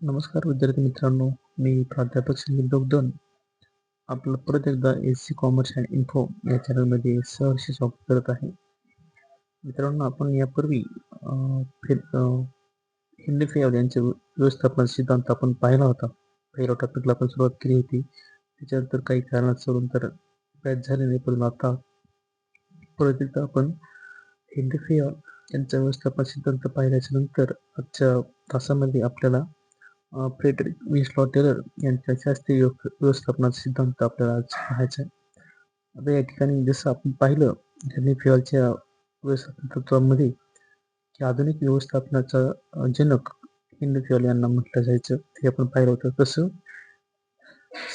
नमस्कार विद्यार्थी मित्रांनो मी प्राध्यापक संदीप दोगदन आपलं परत एकदा S C commerce and info या चॅनलमध्ये सहर्ष स्वागत करत आहे. मित्रांनो आपण यापूर्वी फिर हिंदी फेअर यांचे व्यवस्थापन सिद्धांत आपण पाहिला होता. पहिल्या टॉपिकला आपण सुरुवात केली होती. त्याच्यानंतर काही कारणात सोडून तर बॅच झाले नाही परंतु आता परत एकदा आपण हिंदी फेअर यांचा व्यवस्थापन सिद्धांत पाहिल्याच्या नंतर आजच्या तासामध्ये आपल्याला फ्रेडरिक विन्स्लॉ टेलर यांच्या शास्त्रीय व्यव- व्यवस्थापनाचा सिद्धांत आपल्याला आज पाहायचा आहे. आता या ठिकाणी जसं आपण पाहिलं त्यांनी फेअरच्या व्यवस्थापन तत्वामध्ये की आधुनिक व्यवस्थापनाचा जनक हिंदू फेअर यांना म्हटलं जायचं ते आपण पाहिलं होतं. तसं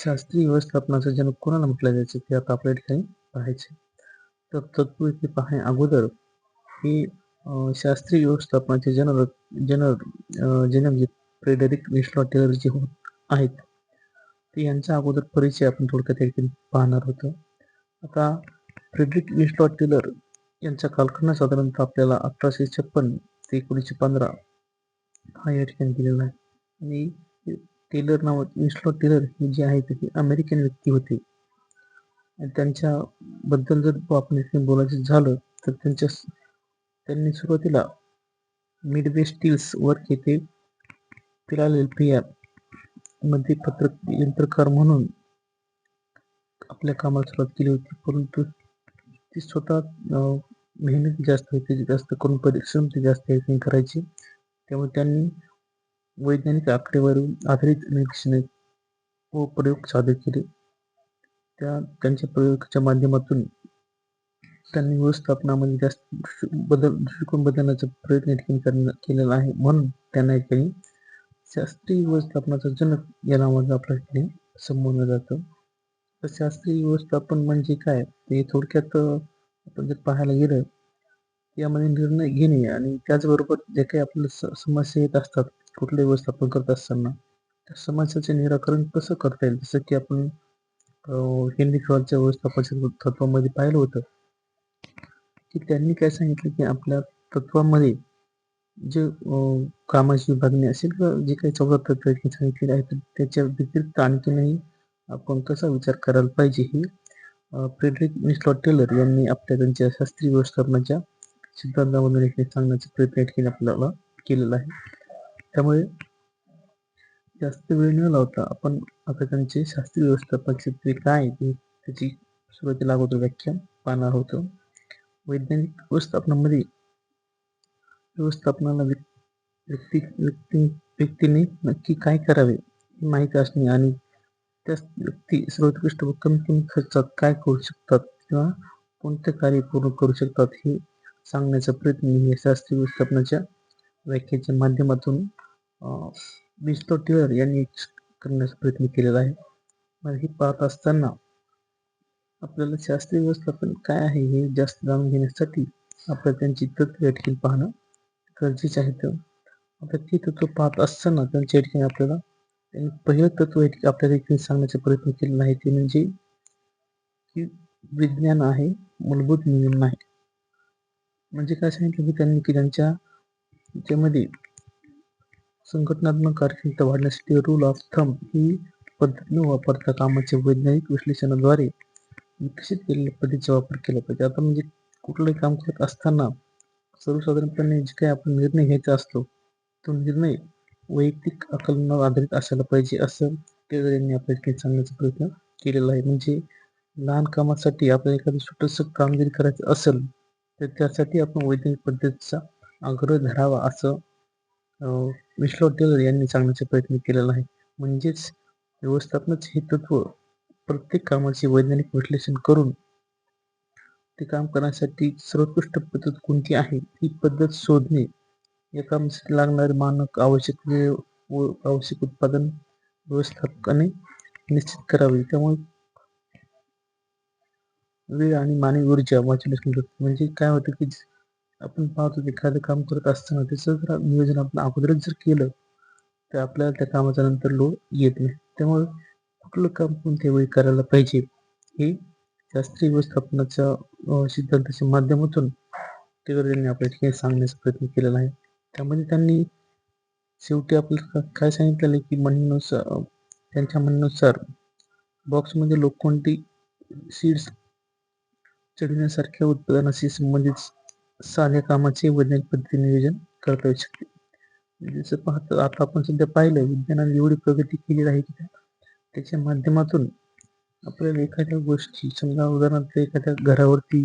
शास्त्रीय व्यवस्थापनाचं जनक कोणाला म्हटलं जायचं ते आता आपल्या ठिकाणी पाहायचे तर तत्पूर्वी पाहाय अगोदर हे शास्त्रीय व्यवस्थापनाचे जनर जनर जनक जे फ्रेडरिक विन्सलॉ टेलर जे होत आहेत. ते यांचा अगोदर परिचय आपण थोडक्यात या ठिकाणी पाहणार होतो. आता फ्रेडरिक विन्सलॉ टेलर यांचा कालखंड साधारणतः आपल्याला अठराशे छप्पन ते एकोणीसशे पंधरा हा या ठिकाणी दिलेला आहे. आणि टेलर नावात विस्लॉ टेलर हे जे आहेत ते अमेरिकन व्यक्ती होते. आणि त्यांच्याबद्दल जर आपण इथे बोलायचं झालं तर त्यांच्या त्यांनी सुरुवातीला मिडवे स्टील्स वर्क येथे फिलाडेल्फिया मध्ये पत्रक यंत्रकार म्हणून आपल्या कामाला सुरुवात केली होती. परंतु ती स्वतः मेहनत जास्त होती जास्त करून परिश्रम ते जास्त याच्याने करायची. त्यामुळे त्यांनी वैज्ञानिक आकडेवारी आधारित निरीक्षणे व प्रयोग सादर केले. त्या त्यांच्या प्रयोगाच्या माध्यमातून त्यांनी व्यवस्थापनामध्ये जास्त बदल दृष्टिकोन बदलण्याचा प्रयत्न ठिकाणी करण्या- केलेला आहे. म्हणून त्यांना या शास्त्रीय व्यवस्थापनाचा जनक या नावानं आपल्या इकडे संबोधलं जातं. तर शास्त्रीय व्यवस्थापन म्हणजे काय? ते थोडक्यात आपण जर पाहायला गेलं यामध्ये निर्णय घेणे आणि त्याचबरोबर जे काही आपल्याला स- समस्या येत असतात कुठले व्यवस्थापन करत असताना त्या समस्याचे निराकरण कसं करता येईल? जसं की आपण हिंदी हेनरी व्यवस्थापनाच्या तत्वामध्ये पाहिलं होतं की त्यांनी काय सांगितलं की आपल्या तत्वामध्ये जे कामाची विभागणी असेल किंवा जे काही चौदा तत्व सांगितलेले आहेत त्याच्या व्यतिरिक्त आणखीनही आपण कसा विचार करायला पाहिजे हे अं, फ्रेडरिक विन्सलॉ टेलर यांनी आपल्या त्यांच्या शास्त्रीय व्यवस्थापनाच्या सिद्धांतामधून एक सांगण्याचा प्रयत्न या ठिकाणी आपल्याला केलेला आहे. त्यामुळे जास्त वेळ न लावता आपण आता त्यांचे शास्त्रीय व्यवस्थापन तत्त्वे काय आहे ते त्याची सुरुवातीला अगोदर व्याख्या पाहणार होतो. वैज्ञानिक व्यवस्थापनामध्ये व्यवस्थापनाला व्यक्ती व्यक्ती व्यक्तीने नक्की काय करावे हे माहीत असणे आणि त्या व्यक्ती सर्वोत्कृष्ट व कमी कमी खर्चात काय करू शकतात किंवा कोणते कार्य पूर्ण करू शकतात हे सांगण्याचा प्रयत्न मी या शास्त्रीय व्यवस्थापनाच्या व्याख्येच्या माध्यमातून विस्टो टिलर यांनी करण्याचा प्रयत्न केलेला आहे. मग हे पाहत असताना आपल्याला शास्त्रीय व्यवस्थापन काय आहे हे जास्त जाणून घेण्यासाठी आपल्याला त्यांची तत्व या पाहणं गरजेचे आहे तर आता ते तत्व पाहत असताना त्यांच्या ठिकाणी आपल्याला. त्यांनी पहिलं तत्व या ठिकाणी आपल्याला इथे सांगण्याचा प्रयत्न केलेला आहे ते म्हणजे की विज्ञान आहे मूलभूत नियम नाही म्हणजे काय सांगितलं की त्यांनी की त्यांच्या त्यामध्ये संघटनात्मक कार्यक्षमता वाढण्यासाठी रूल ऑफ थंब ही पद्धत न वापरता कामाच्या वैज्ञानिक विश्लेषणाद्वारे विकसित केलेल्या पद्धतीचा वापर केला पाहिजे. आता म्हणजे कुठलंही काम करत असताना सर्वसाधारणपणे जे काही आपण निर्णय घ्यायचा असतो तो निर्णय वैयक्तिक आकलनावर आधारित असायला पाहिजे असं केळकर यांनी आपल्या सांगण्याचा प्रयत्न केलेला आहे. म्हणजे लहान कामासाठी आपल्याला एखादं छोटंसं कामगिरी करायचं असेल तर त्यासाठी आपण वैज्ञानिक पद्धतीचा आग्रह धरावा असं अं, विश्व टेलर यांनी सांगण्याचा प्रयत्न केलेला आहे. म्हणजेच व्यवस्थापनाचे हे तत्व प्रत्येक कामाचे वैज्ञानिक विश्लेषण करून ते काम करण्यासाठी सर्वोत्कृष्ट पद्धत कोणती आहे? ही पद्धत शोधणे या कामासाठी लागणारे मानक आवश्यक वेळ व आवश्यक उत्पादन व्यवस्थापकाने निश्चित करावे. त्यामुळे वेळ आणि मानवी ऊर्जा वाचवण्यास मदत म्हणजे काय होतं की आपण पाहतो एखादं काम करत असताना त्याचं जर नियोजन आपण अगोदरच जर केलं तर आपल्याला त्या कामाचा नंतर लोड येत नाही. त्यामुळे कुठलं काम कोणत्या वेळी करायला पाहिजे हे शास्त्रीय व्यवस्थापनाच्या सिद्धांताच्या माध्यमातून टेलर यांनी आपल्या ठिकाणी सांगण्याचा प्रयत्न केलेला आहे. त्यामध्ये त्यांनी शेवटी आपल्याला काय सांगितलेलं आहे की म्हणण्यानुसार त्यांच्या म्हणण्यानुसार बॉक्समध्ये लोखंडी सीड्स चढविण्यासारख्या उत्पादनाशी संबंधित साध्या कामाचे वैज्ञानिक पद्धतीने नियोजन करता येऊ शकते. म्हणजे जसं पाहतो आता आपण सध्या पाहिलं विज्ञानाने एवढी प्रगती केलेली आहे की त्याच्या माध्यमातून आपल्याला एखाद्या गोष्टी समजा उदाहरणार्थ एखाद्या घरावरती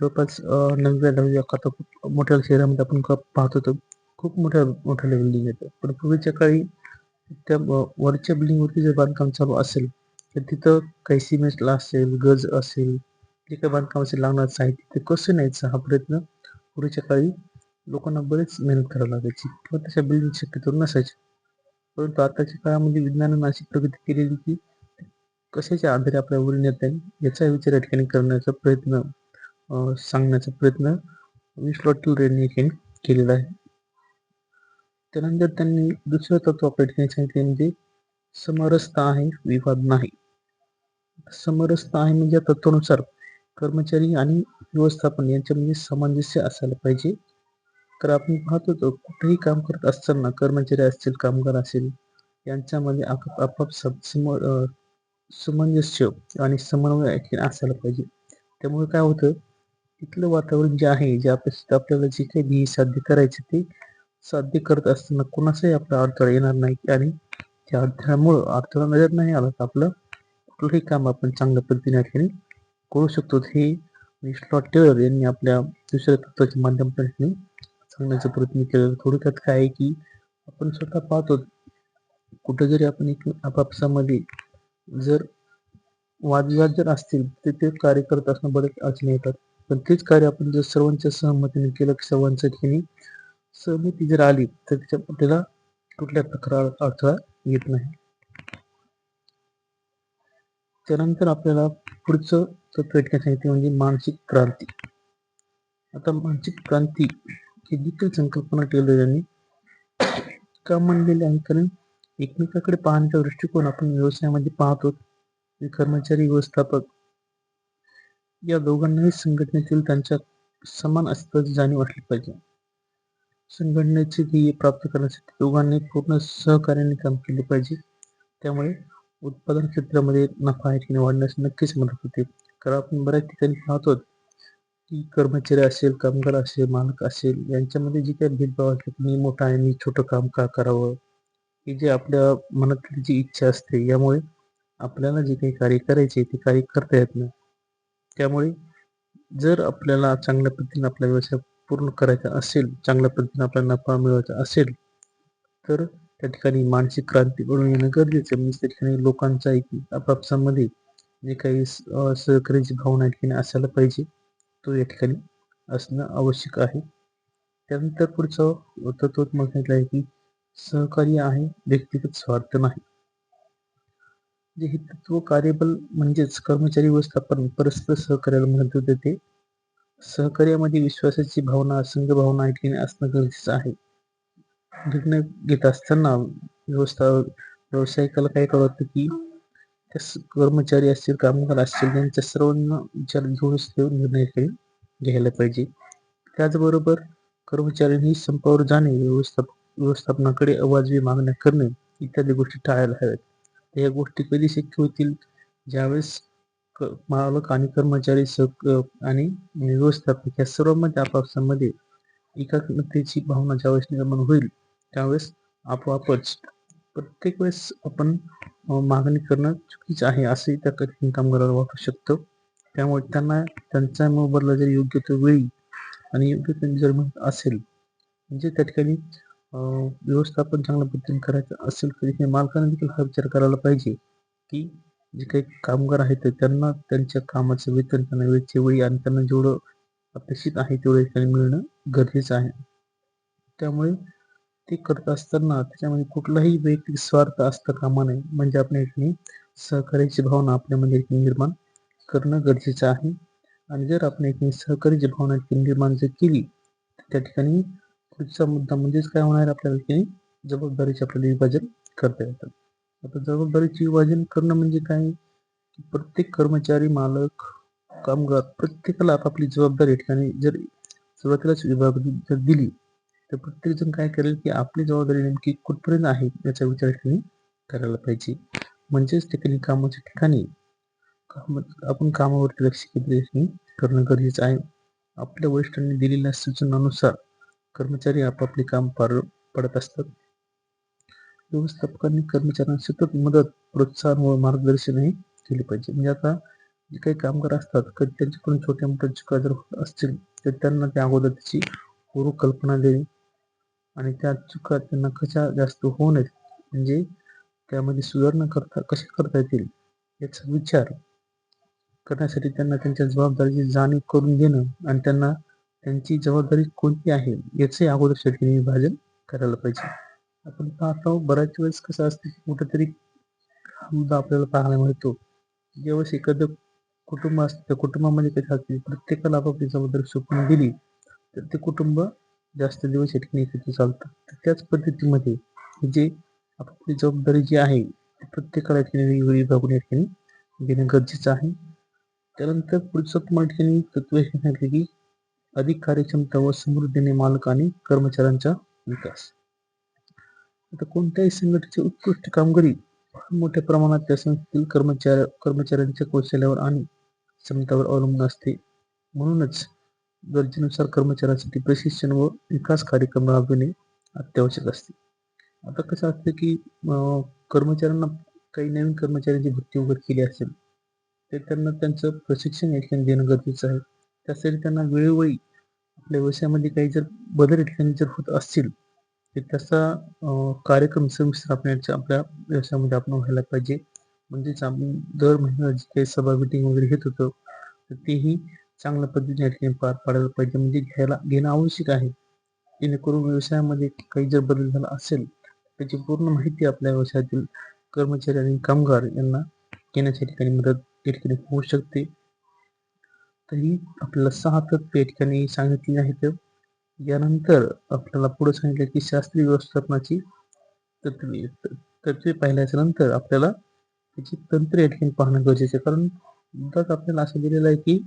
जवळपास नवव्या दहाव्या आता खूप मोठ्या शहरामध्ये आपण पाहतो तर खूप मोठ्या मोठ्या बिल्डिंग येतं पण पूर्वीच्या काळी त्या वरच्या बिल्डिंगवरती जर बांधकाम चालू असेल तर तिथं काही सिमेंटला असेल गज असेल जे काही बांधकामाचे लागणार साहित्य ते कसं न्यायचं हा प्रयत्न पूर्वीच्या काळी लोकांना बरेच मेहनत करावी लागायची. किंवा तशा बिल्डिंग शक्यतो नसायच्या. परंतु आताच्या काळामध्ये विज्ञानानं अशी प्रगती केलेली की कशाच्या आधारे आपल्या नेता येईल? याचा विचार या ठिकाणी करण्याचा प्रयत्न सांगण्याचा प्रयत्न विश्व रेड्डी यांनी केलेला आहे. त्यानंतर त्यांनी दुसरं तत्व आपल्या ठिकाणी सांगितले म्हणजे समरसता आहे विवाद नाही. समरसता आहे म्हणजे तत्वानुसार कर्मचारी आणि व्यवस्थापन यांच्यामध्ये सामंजस्य असायला पाहिजे. तर आपण पाहतो कुठेही काम करत असताना कर्मचारी असतील कामगार असेल यांच्यामध्ये आपाप सामंजस्य आणि समन्वय असायला पाहिजे. त्यामुळे काय होतं तिथलं वातावरण जे आहे जे आपल्याला जे काही ध्येय साध्य करायचे ते साध्य करत असताना कोणाचाही आपला अडथळा येणार नाही आणि त्या अडथळ्यामुळं अडथळा नजर नाही आला तर आपलं कुठलंही काम आपण चांगल्या पद्धतीने ठिकाणी करू शकतो. हे स्लॉट टेलर यांनी आपल्या दुसऱ्या तत्वाच्या माध्यमातून सांगण्याचा प्रयत्न केला थोडक्यात काय आहे की आपण स्वतः पाहतो कुठं जरी आपण एक आपापसामध्ये जर वादविवाद जर असतील तर ते कार्य करत असणं बरेच अडचणी येतात. पण तेच कार्य आपण जर सर्वांच्या सहमतीने केलं की सर्वांच्या ठिकाणी सहमती जर आली तर त्याच्या त्याला कुठल्या प्रकार अडथळा येत नाही. त्यानंतर आपल्याला पुढचं तत्व सांगितले म्हणजे मानसिक क्रांती. आता मानसिक क्रांती ही देखील संकल्पना टेलर यांनी का मांडलेली आहे. कारण एकमेकाकडे पाहण्याचा दृष्टिकोन आपण व्यवसायामध्ये पाहतो. कर्मचारी व्यवस्थापक या दोघांनाही संघटनेतील त्यांच्या समान अस्तित्वाची जाणीव असली पाहिजे. संघटनेचे ध्येय प्राप्त करण्यासाठी दोघांनी पूर्ण सहकार्याने काम केले पाहिजे. त्यामुळे उत्पादन क्षेत्रामध्ये नफा या वाढण्यास नक्कीच मदत होते. कारण आपण बऱ्याच ठिकाणी पाहतो की कर्मचारी असेल कामगार असेल मालक असेल यांच्यामध्ये जी काही भेदभाव असते मी मोठा आहे मी छोटं काम का करावं? ही जे आपल्या मनातली जी इच्छा असते यामुळे आपल्याला जे काही कार्य करायचे ते कार्य करता येत नाही. त्यामुळे जर आपल्याला चांगल्या पद्धतीने आपला व्यवसाय पूर्ण करायचा असेल चांगल्या पद्धतीने आपल्याला नफा मिळवायचा असेल तर त्या ठिकाणी मानसिक क्रांती घडून येणं गरजेचं म्हणजे त्या ठिकाणी लोकांचा एक आपापसामध्ये जे काही सहकार्याची भावना ठिकाणी असायला पाहिजे तो या ठिकाणी असणं आवश्यक आहे. त्यानंतर पुढचं तत्व सांगितलं आहे की सहकार्य आहे व्यक्तिगत स्वार्थ नाही. जे हितत्व कार्यबल म्हणजेच कर्मचारी व्यवस्थापन परस्पर सहकार्याला महत्त्व देते. सहकार्यामध्ये विश्वासाची भावना संघ भावना असणं गरजेचं आहे. निर्णय घेत असताना व्यवस्था व्यावसायिकाला काय कळतं की त्या कर्मचारी असतील कामगार असतील त्यांच्या सर्वांना विचार घेऊनच निर्णय घ्यायला पाहिजे. त्याचबरोबर कर्मचाऱ्यांनी संपावर जाणे व्यवस्थापक व्यवस्थापनाकडे अवाजवी मागण्या करणे इत्यादी गोष्टी टाळायला हव्यात. या गोष्टी कधी शक्य होतील? ज्यावेळेस मालक आणि कर्मचारी सक आणि व्यवस्थापक या सर्वांमध्ये आपापसामध्ये एकात्मतेची भावना ज्यावेळेस निर्माण होईल त्यावेळेस आपोआपच प्रत्येक वेळेस आपण मागणी करणं चुकीचं आहे असंही त्या कठीण कामगाराला वाटू शकतं. त्यामुळे त्यांना त्यांचा मोबदला जर योग्य तो वेळी आणि योग्य जर असेल म्हणजे त्या ठिकाणी व्यवस्थापन चांगल्या पद्धतीने करायचं असेल तरी मालकाने देखील हा विचार करायला पाहिजे की जे काही कामगार आहेत त्यांना त्यांच्या कामाचं वेतन त्यांना वेळच्या वेळी आणि त्यांना जेवढं अपेक्षित आहे तेवढं ठिकाणी मिळणं गरजेचं आहे. त्यामुळे ते करत असताना त्याच्यामध्ये कुठलाही वैयक्तिक स्वार्थ असता कामा नये. म्हणजे आपल्या ठिकाणी सहकार्याची भावना आपल्यामध्ये निर्माण करणं गरजेचं आहे. आणि जर आपण एक सहकार्याची भावना निर्माण जर केली तर त्या ठिकाणी पुढचा मुद्दा म्हणजेच काय होणार आपल्याला की जबाबदारीचे आपल्याला विभाजन करता येतात आता जबाबदारीचे विभाजन करणं म्हणजे काय? प्रत्येक कर्मचारी मालक कामगार प्रत्येकाला आपापली जबाबदारी ठिकाणी जर सुरुवातीलाच विभाग जर दिली तर प्रत्येक जण काय करेल की आपली जबाबदारी नेमकी कुठपर्यंत आहे याचा विचार ठिकाणी करायला पाहिजे. म्हणजेच ठिकाणी कामाच्या ठिकाणी काम आपण कामावरती लक्ष केंद्रित करणं गरजेचं आहे. आपल्या वरिष्ठांनी दिलेल्या सूचनानुसार कर्मचारी आपापले काम पार पडत असतात. व्यवस्थापकांनी कर्मचाऱ्यांना सतत मदत प्रोत्साहन व मार्गदर्शनही केले पाहिजे. म्हणजे आता जे काही कामगार असतात कधी त्यांच्याकडून छोट्या मोठ्या चुका जर होत असतील तर त्यांना त्या अगोदर त्याची पूर्व कल्पना देणे आणि त्या चुका त्यांना कशा जास्त होऊ नयेत म्हणजे त्यामध्ये सुधारणा करता कशा करता येतील याचा विचार करण्यासाठी त्यांना त्यांच्या जबाबदारीची जाणीव करून देणं आणि त्यांना त्यांची जबाबदारी कोणती आहे याचे अगोदर शेतकरी विभाजन करायला पाहिजे. आपण पाहतो बऱ्याच वेळेस कसं असतं कुठेतरी हा मुद्दा आपल्याला पाहायला मिळतो. ज्यावेळेस एखादं कुटुंब असतं त्या कुटुंबामध्ये कसं असते प्रत्येकाला आपापली जबाबदारी सोपून दिली तर ते कुटुंब जास्त दिवस या ठिकाणी एकत्र चालतं. तर त्याच पद्धतीमध्ये जे आपापली जबाबदारी जी आहे ती प्रत्येकाला ठिकाणी वेगवेगळी विभागून या ठिकाणी देणं गरजेचं आहे. त्यानंतर पुढचं तुम्हाला ठिकाणी तत्व हे की अधिक कार्यक्षमता व समृद्धीने मालक आणि कर्मचाऱ्यांचा विकास. आता कोणत्याही संघटनेची उत्कृष्ट कामगिरी मोठ्या प्रमाणात त्या संस्थेतील कर्मचारी कर्मचाऱ्यांच्या कौशल्यावर आणि क्षमतावर अवलंबून असते. म्हणूनच गरजेनुसार कर्मचाऱ्यांसाठी प्रशिक्षण व विकास कार्यक्रम राबविणे अत्यावश्यक असते. आता कसं असतं की कर्मचाऱ्यांना काही नवीन कर्मचाऱ्यांची भरती वगैरे केली असेल तर त्यांना त्यांचं प्रशिक्षण या देणं गरजेचं आहे. त्यासाठी त्यांना वेळोवेळी आपल्या व्यवसायामध्ये काही जर बदल या ठिकाणी जर होत असतील तर त्याचा कार्यक्रम सविस्तर आपल्या व्यवसायामध्ये आपण व्हायला पाहिजे. म्हणजेच आपण दर महिन्याला जे काही सभा मिटिंग वगैरे घेत होतो तर तेही चांगल्या पद्धतीने या ठिकाणी पार पाडायला पाहिजे. म्हणजे घ्यायला घेणं आवश्यक आहे. जेणेकरून व्यवसायामध्ये काही जर बदल झाला असेल त्याची पूर्ण माहिती आपल्या व्यवसायातील कर्मचारी आणि कामगार यांना घेण्याच्या ठिकाणी मदत या ठिकाणी होऊ शकते. तरी आपल्याला सहा तत्व या ठिकाणी सांगितली आहेत. यानंतर आपल्याला पुढे सांगितलं की शास्त्रीय व्यवस्थापनाची तत्वे. तत्वे पाहिल्याच्या नंतर आपल्याला त्याची तंत्र या ठिकाणी पाहणं गरजेचं आहे. कारण मुद्दाच आपल्याला असं दिलेलं आहे की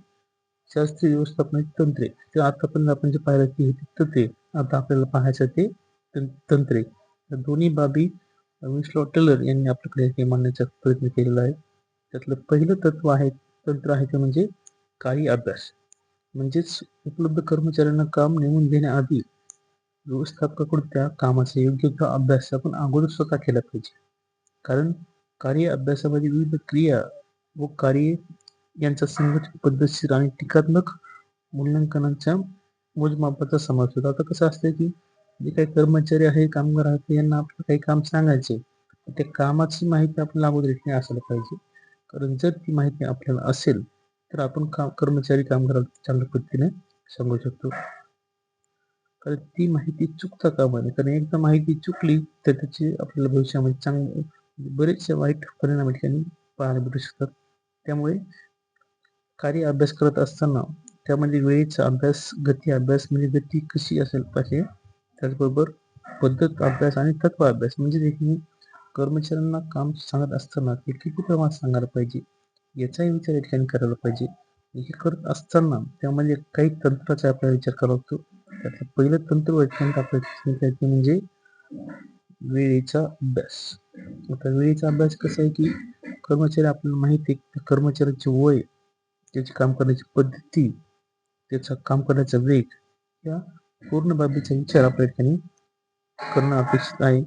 शास्त्रीय व्यवस्थापनाची तंत्रे. ते आतापर्यंत आपण जे पाहिलं की हे तत्वे आता आपल्याला पाहायचं ते तंत्रे. या दोन्ही बाबी विस्लॉ टेलर यांनी आपल्याकडे हे मांडण्याचा प्रयत्न केलेला आहे. त्यातलं पहिलं तत्व आहे तंत्र आहे ते म्हणजे काही अभ्यास म्हणजेच उपलब्ध कर्मचाऱ्यांना काम नेमून देण्याआधी व्यवस्थापकाकडून त्या कामाचा योग्य किंवा अभ्यास आपण अगोदर स्वतः केला पाहिजे. कारण कार्य अभ्यासामध्ये विविध क्रिया व कार्ये यांचा संघटित पद्धतशीर आणि टीकात्मक मूल्यांकनाच्या मोजमापाचा समावेश होतो. आता कसं असतं की जे काही कर्मचारी आहे कामगार आहेत यांना आपलं काही काम सांगायचे त्या कामाची माहिती आपल्याला अगोदर असायला पाहिजे. कारण जर ती माहिती आपल्याला असेल तर आपण काम कर्मचारी कामगाराला चांगल्या पद्धतीने सांगू शकतो. कारण ती माहिती चुकता कामा नये कारण एकदा माहिती चुकली तर त्याची आपल्याला भविष्यामध्ये चांगले बरेचसे वाईट परिणाम ठिकाणी पाहायला भेटू शकतात. त्यामुळे कार्य अभ्यास करत असताना त्यामध्ये वेळेचा अभ्यास गती अभ्यास म्हणजे गती कशी असेल पाहिजे त्याचबरोबर पद्धत अभ्यास आणि तत्व अभ्यास. म्हणजे देखील कर्मचाऱ्यांना काम सांगत असताना ते किती प्रमाणात सांगायला पाहिजे? याचाही विचार या ठिकाणी करायला पाहिजे. हे करत असताना त्यामध्ये म्हणजे काही तंत्राचा आपल्याला विचार करावा लागतो. त्यातलं पहिलं तंत्र वैज्ञानिक तंत्र आपल्याला म्हणजे वेळेचा अभ्यास. आता वेळेचा अभ्यास कसा आहे की कर्मचारी आपल्याला माहिती आहे की कर्मचाऱ्याचे वय त्याची काम करण्याची पद्धती त्याचा काम करण्याचा वेग या पूर्ण बाबीचा विचार आपल्या ठिकाणी करणं अपेक्षित आहे.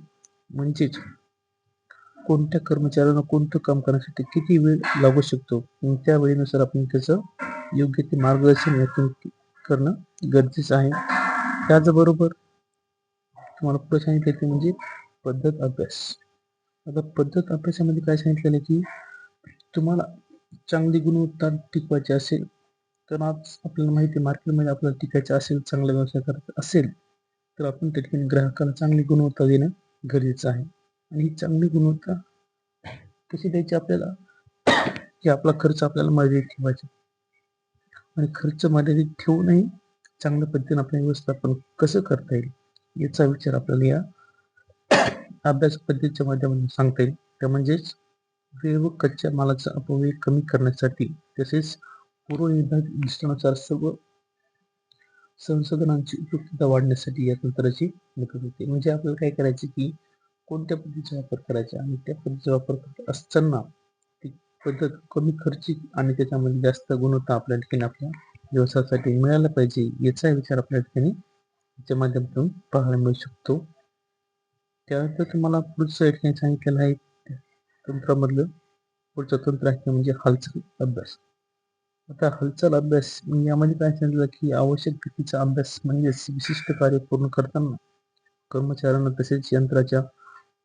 म्हणजेच कोणत्या कर्मचाऱ्यांना कोणतं काम करण्यासाठी किती वेळ लागू शकतो? त्या वेळेनुसार आपण त्याचं योग्य ते मार्गदर्शन यातून करणं गरजेचं आहे. त्याचबरोबर तुम्हाला पुढे सांगितलं ते म्हणजे पद्धत अभ्यास. आता पद्धत अभ्यासामध्ये काय सांगितलेलं आहे की तुम्हाला चांगली गुणवत्ता टिकवायची असेल तर आज आपल्याला माहिती मार्केटमध्ये आपल्याला टिकायचं असेल चांगला व्यवसाय करायचा असेल तर आपण त्या ठिकाणी ग्राहकाला चांगली गुणवत्ता देणं गरजेचं आहे. आणि ही चांगली गुणवत्ता कशी द्यायची आपल्याला? की आपला खर्च आपल्याला मर्यादित ठेवायचा. आणि खर्च मर्यादित ठेवूनही चांगल्या पद्धतीने आपलं व्यवस्थापन कसं करता येईल याचा विचार आपल्याला या अभ्यास पद्धतीच्या माध्यमातून सांगता येईल. त्या म्हणजेच वेळ व कच्च्या मालाचा अपव्यय कमी करण्यासाठी तसेच पूर्व निर्धारित सर्व संसाधनांची उपयुक्तता वाढण्यासाठी या तंत्राची मदत होते. म्हणजे आपल्याला काय करायचे की कोणत्या पद्धतीचा वापर करायचा आणि त्या पद्धतीचा वापर करत असताना ती पद्धत कमी खर्चिक आणि त्याच्यामध्ये जास्त गुणवत्ता आपल्या ठिकाणी आपल्या व्यवसायासाठी मिळायला पाहिजे याचा विचार आपल्या ठिकाणी याच्या माध्यमातून पाहायला मिळू शकतो. त्यानंतर तुम्हाला पुढचं एक ठिकाणी सांगितलेलं आहे तंत्रामधलं पुढचं तंत्र आहे म्हणजे हालचाल अभ्यास. आता हालचाल अभ्यास यामध्ये काय सांगितलं की आवश्यक गतीचा अभ्यास म्हणजेच विशिष्ट कार्य पूर्ण करताना कर्मचाऱ्यांना तसेच यंत्राच्या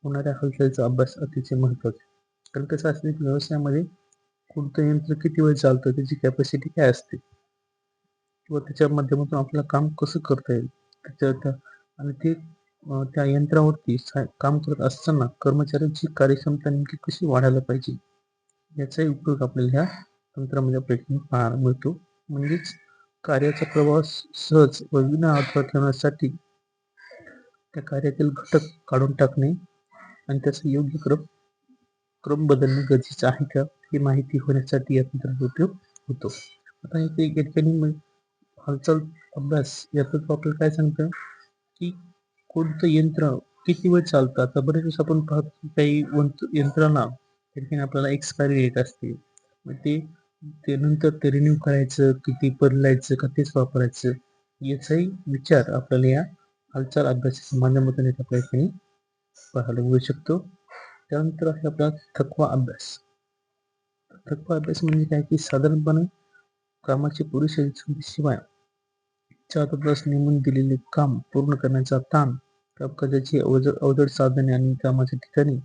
होणाऱ्या हालचालीचा अभ्यास अतिशय महत्त्वाचा आहे. कारण कसं असते की व्यवसायामध्ये कोणतं यंत्र किती वेळ चालतं त्याची कॅपॅसिटी काय असते? किंवा त्याच्या माध्यमातून आपल्याला काम कसं करता येईल? त्याच्या आणि ते त्या यंत्रावरती सा- काम करत असताना कर्मचाऱ्यांची कार्यक्षमता नेमकी कशी वाढायला पाहिजे? याचाही उपयोग आपल्याला ह्या तंत्रामध्ये आपल्याला पाहायला मिळतो. म्हणजेच कार्याचा प्रभाव सहज व विना अडथळा ठेवण्यासाठी त्या कार्यातील घटक काढून टाकणे आणि त्याचा योग्य क्रम क्रम बदलणे गरजेचं आहे का? ही माहिती होण्यासाठी या तंत्राचा उपयोग होतो. आता इथे या ठिकाणी हालचाल अभ्यास यातच आपल्याला काय सांगतं? की कोणतं यंत्र किती वेळ चालतं? आता बरेच दिवस आपण पाहतो काही वंत यंत्रांना त्या ठिकाणी आपल्याला एक्सपायरी डेट असते. मग ते ते नंतर ते रिन्यू करायचं किती बदलायचं का तेच वापरायचं याचाही विचार आपल्याला या हालचाल अभ्यासाच्या माध्यमातून आपल्या ठिकाणी पाहायला मिळू शकतो. त्यानंतर आहे आपला थकवा अभ्यास. थकवा अभ्यास म्हणजे काय की साधारणपणे कामाची पुरेशी शिवाय चार तास नेमून दिलेले काम पूर्ण करण्याचा ताण कामकाजाची अवजड अवजड साधने आणि कामाच्या ठिकाणी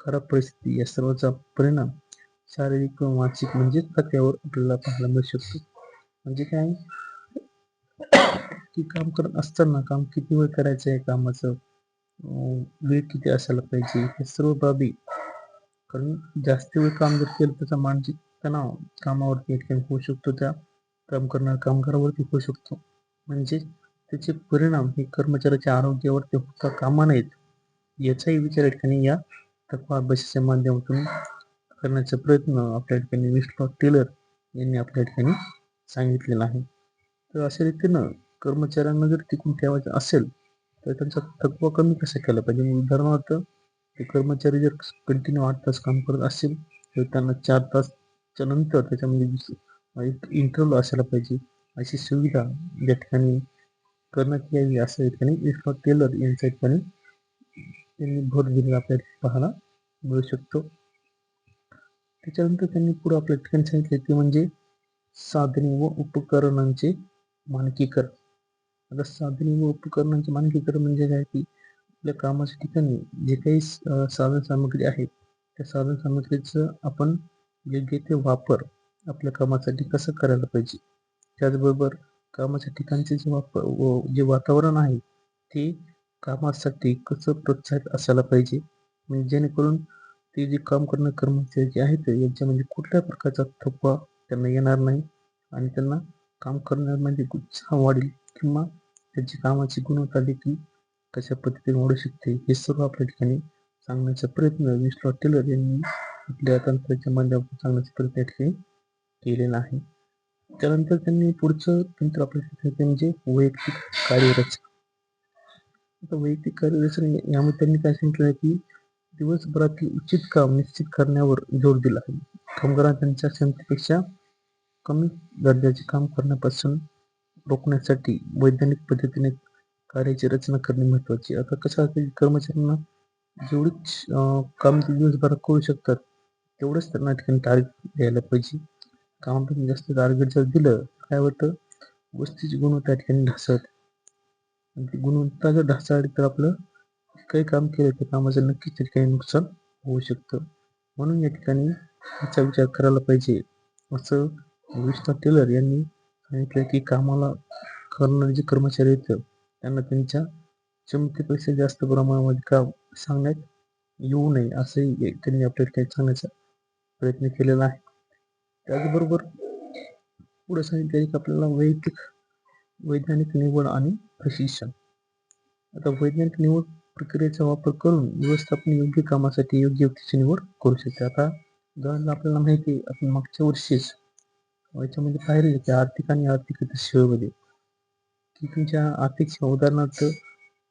खराब परिस्थिती या सर्वांचा परिणाम शारीरिक किंवा मानसिक म्हणजे थकव्यावर आपल्याला पाहायला मिळू शकतो. म्हणजे काय? की काम करत असताना काम किती वेळ करायचं आहे कामाचं? वेळ किती असायला पाहिजे? हे सर्व बाबी कारण जास्त वेळ काम जर केलं त्याचा मानसिक तणाव कामावरती एक होऊ शकतो. त्या काम करणाऱ्या कामगारावरती होऊ शकतो. म्हणजे त्याचे परिणाम हे कर्मचाऱ्याच्या आरोग्यावरती होता कामा नयेत. याचाही विचार या ठिकाणी या तत्वा अभ्यासाच्या माध्यमातून करण्याचा प्रयत्न आपल्या ठिकाणी विष्णू टेलर यांनी आपल्या ठिकाणी सांगितलेला आहे. तर अशा रीतीनं कर्मचाऱ्यांना जर टिकून ठेवायचं असेल तर त्यांचा थकवा कमी कसा केला पाहिजे? मग उदाहरणार्थ ते कर्मचारी जर कंटिन्यू आठ तास काम करत असेल तर त्यांना चार तासच्या नंतर त्याच्यामध्ये एक इंटरव्ह्यू असायला पाहिजे. अशी सुविधा या ठिकाणी करण्यात यावी असं या ठिकाणी विष्णू टेलर यांच्या ठिकाणी त्यांनी भर दिलेला आपल्याला पाहायला मिळू शकतो. त्याच्यानंतर त्यांनी पुढे आपल्या ठिकाणी सांगितले ते म्हणजे साधने व उपकरणांचे मानकीकरण. आता साधने व उपकरणांचे मानकीकरण म्हणजे काय की आपल्या कामाच्या ठिकाणी जे काही साधन सामग्री आहे त्या साधन सामग्रीचं आपण योग्य ते वापर आपल्या कामासाठी कसं करायला पाहिजे? त्याचबरोबर कामाच्या ठिकाणचे जे वापर व जे वातावरण आहे ते कामासाठी कसं प्रोत्साहित असायला पाहिजे? म्हणजे जेणेकरून ते जे काम करणं कर्मचारी जे आहेत यांच्यामध्ये कुठल्या प्रकारचा थकवा त्यांना येणार नाही आणि त्यांना काम करण्यामध्ये उत्साह वाढेल किंवा त्यांची कामाची गुणवत्ता देखील कशा पद्धतीने वाढू शकते हे सर्व आपल्या ठिकाणी सांगण्याचा प्रयत्न विश्वा टेलर यांनी आपल्या तंत्राच्या माध्यमातून सांगण्याचा प्रयत्न या ठिकाणी केलेला आहे. त्यानंतर त्यांनी पुढचं तंत्र आपल्या ठिकाणी म्हणजे वैयक्तिक कार्यरचना. आता वैयक्तिक कार्यरचना यामध्ये त्यांनी काय सांगितलं की दिवसभरातील उचित काम निश्चित करण्यावर जोर दिला आहे. कामगारांना त्यांच्या क्षमतेपेक्षा कमी दर्जाचे काम करण्यापासून रोखण्यासाठी वैज्ञानिक पद्धतीने कार्याची रचना करणे महत्त्वाचे आता कसं असतं की कर्मचाऱ्यांना जेवढीच काम ते दिवसभरात करू शकतात तेवढंच त्यांना ठिकाणी टार्गेट द्यायला पाहिजे. कामापेक्षा जास्त टार्गेट जर दिलं तर काय होतं? वस्तीची गुणवत्ता ठिकाणी ढासळते. आणि ती गुणवत्ता जर ढासळली तर आपलं काही काम केलं तर कामाचं नक्कीच त्या ठिकाणी नुकसान होऊ शकतं. म्हणून या ठिकाणी याचा विचार करायला पाहिजे. असं विष्णू टेलर यांनी सांगितलं की कामाला करणारे जे कर्मचारी आहेत त्यांना त्यांच्या क्षमतेपेक्षा जास्त प्रमाणामध्ये काम सांगण्यात येऊ नये असंही त्यांनी आपल्या ठिकाणी सांगण्याचा प्रयत्न केलेला आहे. त्याचबरोबर पुढे सांगितलं की आपल्याला वैयक्तिक वैज्ञानिक निवड आणि प्रशिक्षण. आता वैज्ञानिक निवड प्रक्रियेचा वापर करून व्यवस्थापन योग्य कामासाठी योग्य व्यक्तीची निवड करू शकते. आता उदाहरणार्थ आपल्याला माहिती आहे आपण मागच्या वर्षीच याच्यामध्ये पाहिलं की आर्थिक आणि आर्थिक सेवेमध्ये की तुमच्या आर्थिक सेवा उदाहरणार्थ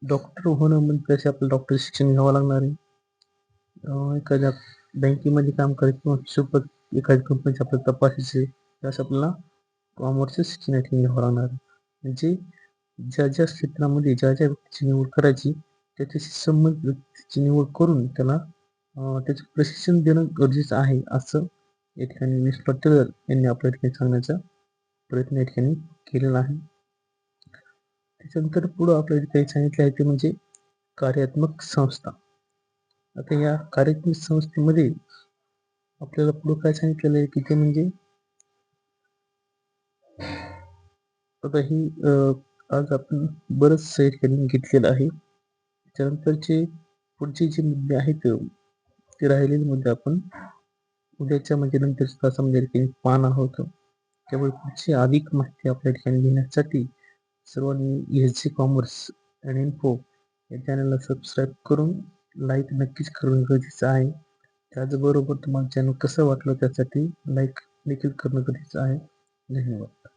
डॉक्टर होणं म्हणजे कसे आपलं डॉक्टर शिक्षण घ्यावं लागणार आहे? एखाद्या बँकेमध्ये काम करायचं किंवा सोबत एखाद्या कंपनीचे आपल्याला तपासायचे त्यास आपल्याला कॉमर्सचं शिक्षण या ठिकाणी घ्यावं लागणार आहे. म्हणजे ज्या ज्या क्षेत्रामध्ये ज्या ज्या व्यक्तीची निवड करायची त्याच्याशी संबंधित व्यक्तीची निवड करून त्याला त्याचं प्रशिक्षण देणं गरजेचं आहे असं या ठिकाणी वीस टेलर यांनी आपल्या ठिकाणी सांगण्याचा प्रयत्न या ठिकाणी केलेला आहे. त्याच्यानंतर पुढं आपल्या ठिकाणी सांगितलं आहे ते म्हणजे कार्यात्मक संस्था. आता या कार्यात्मक संस्थेमध्ये आपल्याला पुढं काय सांगितलेलं आहे की ते म्हणजे आता ही अं, आज आपण बरंच या ठिकाणी घेतलेलं आहे. त्यानंतरचे पुढचे जे मुद्दे आहेत ते राहिलेले मुद्दे आपण उद्याच्या म्हणजे नंतरच्या तासामध्ये की ठिकाणी पाहणार आहोत त्यामुळे पुढची अधिक माहिती आपल्या ठिकाणी घेण्यासाठी सर्वांनी S G commerce and info या चॅनलला सबस्क्राईब करून लाईक नक्कीच करणं गरजेचं आहे. त्याचबरोबर तुम्हाला चॅनल कसं वाटलं त्यासाठी लाईक देखील करणं गरजेचं आहे. धन्यवाद.